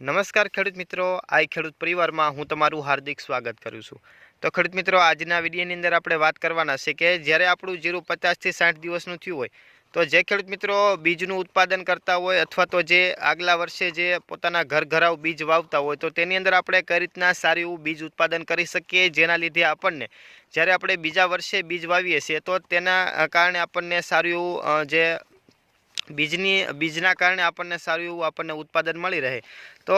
નમસ્કાર ખેડૂત મિત્રો આઈ ખેડૂત પરિવારમાં હું તમારું હાર્દિક સ્વાગત કરું છું. તો ખેડૂત મિત્રો, આજના વિડીયોની અંદર આપણે વાત કરવાના છે કે જ્યારે આપણું જીરું પચાસથી સાઠ દિવસનું થયું હોય, તો જે ખેડૂત મિત્રો બીજનું ઉત્પાદન કરતા હોય અથવા તો જે આગલા વર્ષે જે પોતાના ઘર ઘરાવ બીજ વાવતા હોય, તો તેની અંદર આપણે કઈ રીતના સારું એવું બીજ ઉત્પાદન કરી શકીએ? જેના લીધે આપણને જ્યારે આપણે બીજા વર્ષે બીજ વાવીએ છીએ, તો તેના કારણે આપણને સારું એવું જે બીજની, બીજના કારણે આપણને સારું એવું આપણને ઉત્પાદન મળી રહે. તો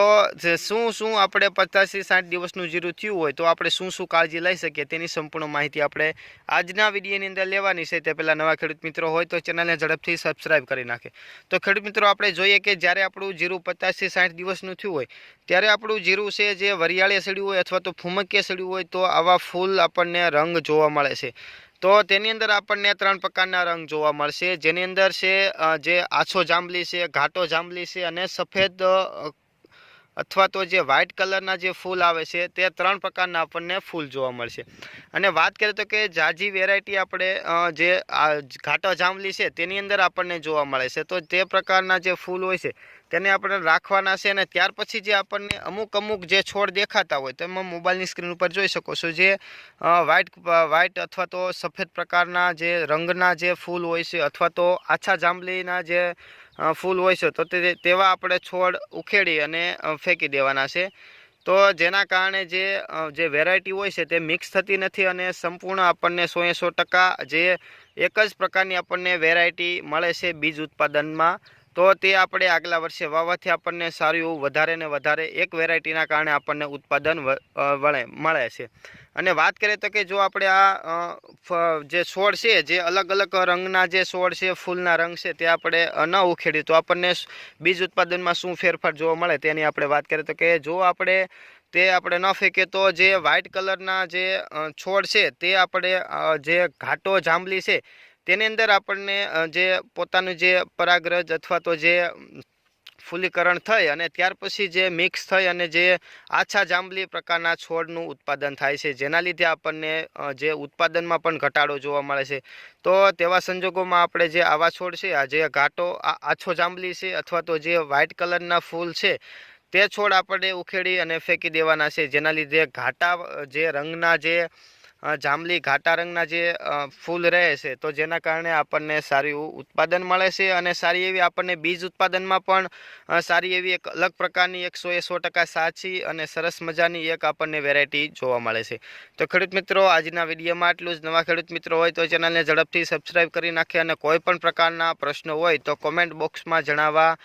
શું શું આપણે પચાસથી સાઠ દિવસનું જીરું થયું હોય, તો આપણે શું શું કાળજી લઈ શકીએ તેની સંપૂર્ણ માહિતી આપણે આજના વિડીયોની અંદર લેવાની છે. તે પહેલાં નવા ખેડૂત મિત્રો હોય તો ચેનલને ઝડપથી સબસ્ક્રાઇબ કરી નાખે. તો ખેડૂત મિત્રો, આપણે જોઈએ કે જ્યારે આપણું જીરું પચાસથી સાઠ દિવસનું થયું હોય, ત્યારે આપણું જીરું છે જે વરિયાળે સડ્યું હોય અથવા તો ફૂમકીએ સડ્યું હોય, તો આવા ફૂલ આપણને રંગ જોવા મળે છે. તો તેની અંદર આપણને ત્રણ પ્રકારના રંગ જોવા મળશે. જેની અંદર છે જે આછો જાંબલી છે, ઘાટો જાંબલી છે અને સફેદ અથવા તો જે વ્હાઇટ કલરના જે ફૂલ આવે છે, તે ત્રણ પ્રકારના આપણને ફૂલ જોવા મળશે. અને વાત કરીએ તો કે જાજી વેરાયટી આપણે જે આ ઘાટો જાંબલી છે, તેની અંદર આપણને જોવા મળે છે. તો તે પ્રકારના જે ફૂલ હોય છે, તેને આપણે રાખવાના છે અને ત્યાર પછી જે આપણને અમુક અમુક જે છોડ દેખાતા હોય તેમાં મોબાઈલની સ્ક્રીન ઉપર જોઈ શકો છો. જે વ્હાઇટ વ્હાઇટ અથવા તો સફેદ પ્રકારના જે રંગના જે ફૂલ હોય છે, અથવા તો આછા જાંબલીના જે ફૂલ હોય છે. તો તેવા આપણે છોડ ઉખેડી અને ફેંકી દેવાના છે. તો જેના કારણે જે જે વેરાયટી હોય છે તે મિક્સ થતી નથી અને સંપૂર્ણ આપણને સો એસો સો ટકા જે એક જ પ્રકારની આપણને વેરાયટી મળે છે બીજ ઉત્પાદનમાં. તો તે આપણે આગલા વર્ષે વાવવાથી આપણને સારું એવું વધારે ને વધારે એક વેરાયટીના કારણે આપણને ઉત્પાદન વળે, મળે છે. અને વાત કરીએ તો કે જો આપણે આ જે છોડ છે, જે અલગ અલગ રંગના જે છોડ છે, ફૂલના રંગ છે, તે આપણે ન ઉખેડીએ તો આપણને બીજ ઉત્પાદનમાં શું ફેરફાર જોવા મળે તેની આપણે વાત કરીએ તો કે જો આપણે, તે આપણે ન ફેંકીએ તો જે વ્હાઇટ કલરના જે છોડ છે, તે આપણે જે ઘાટો, જાંબલી છે તેની અંદર આપણને જે પોતાનું જે પરાગરજ અથવા તો જે ફૂલીકરણ થઈ અને ત્યાર પછી જે મિક્સ થઈ અને જે આછા જાંબલી પ્રકારના છોડનું ઉત્પાદન થાય છે, જેના લીધે આપણને જે ઉત્પાદનમાં પણ ઘટાડો જોવા મળે છે. તો તેવા સંજોગોમાં આપણે જે આવા છોડ છે, આ જે ઘાટો આછો જાંબલી છે અથવા તો જે વ્હાઇટ કલરના ફૂલ છે, તે છોડ આપણે ઉખેડી અને ફેંકી દેવાના છે, જેના લીધે ઘાટા જે રંગના જે જાંબલી ઘાટા રંગના જે ફૂલ રહે છે, તો જેના કારણે આપણને સારું ઉત્પાદન મળે છે અને સારી એવી આપણને બીજ ઉત્પાદનમાં પણ સારી એવી એક અલગ પ્રકારની એકસો એ સો ટકા સાચી અને સરસ મજાની એક આપણને વેરાયટી જોવા મળે છે. તો ખેડૂત મિત્રો, આજના વિડીયોમાં આટલું જ. નવા ખેડૂત મિત્રો હોય તો ચેનલને ઝડપથી સબસ્ક્રાઈબ કરી નાખે અને કોઈ પણ પ્રકારના પ્રશ્નો હોય તો કોમેન્ટ બોક્સમાં જણાવવા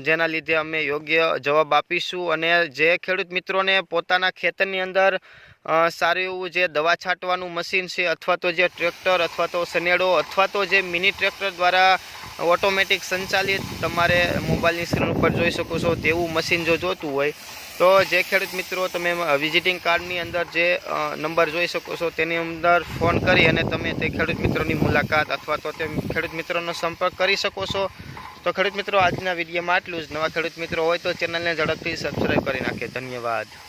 જેના લીધે અમે યોગ્ય જવાબ આપીશું અને જે ખેડૂત મિત્રોને પોતાના ખેતરની અંદર સારું એવું જે દવા છાંટવાનું મશીન છે, અથવા તો જે ટ્રેક્ટર, અથવા તો સનેડો અથવા તો જે મિની ટ્રેક્ટર દ્વારા ઓટોમેટિક સંચાલિત તમારે મોબાઈલની સ્ક્રીન ઉપર જોઈ શકો છો, તેવું મશીન જો જોતું હોય, તો જે ખેડૂત મિત્રો તમે વિઝિટિંગ કાર્ડની અંદર જે નંબર જોઈ શકો છો, તેની અંદર ફોન કરી અને તમે તે ખેડૂત મિત્રોની મુલાકાત અથવા તો તે ખેડૂત મિત્રોનો સંપર્ક કરી શકો છો. તો ખેડૂત મિત્રો, આજના વિડીયોમાં આટલું જ. નવા ખેડૂત મિત્રો હોય તો ચેનલને ઝડપથી સબસ્ક્રાઈબ કરી નાખે. ધન્યવાદ.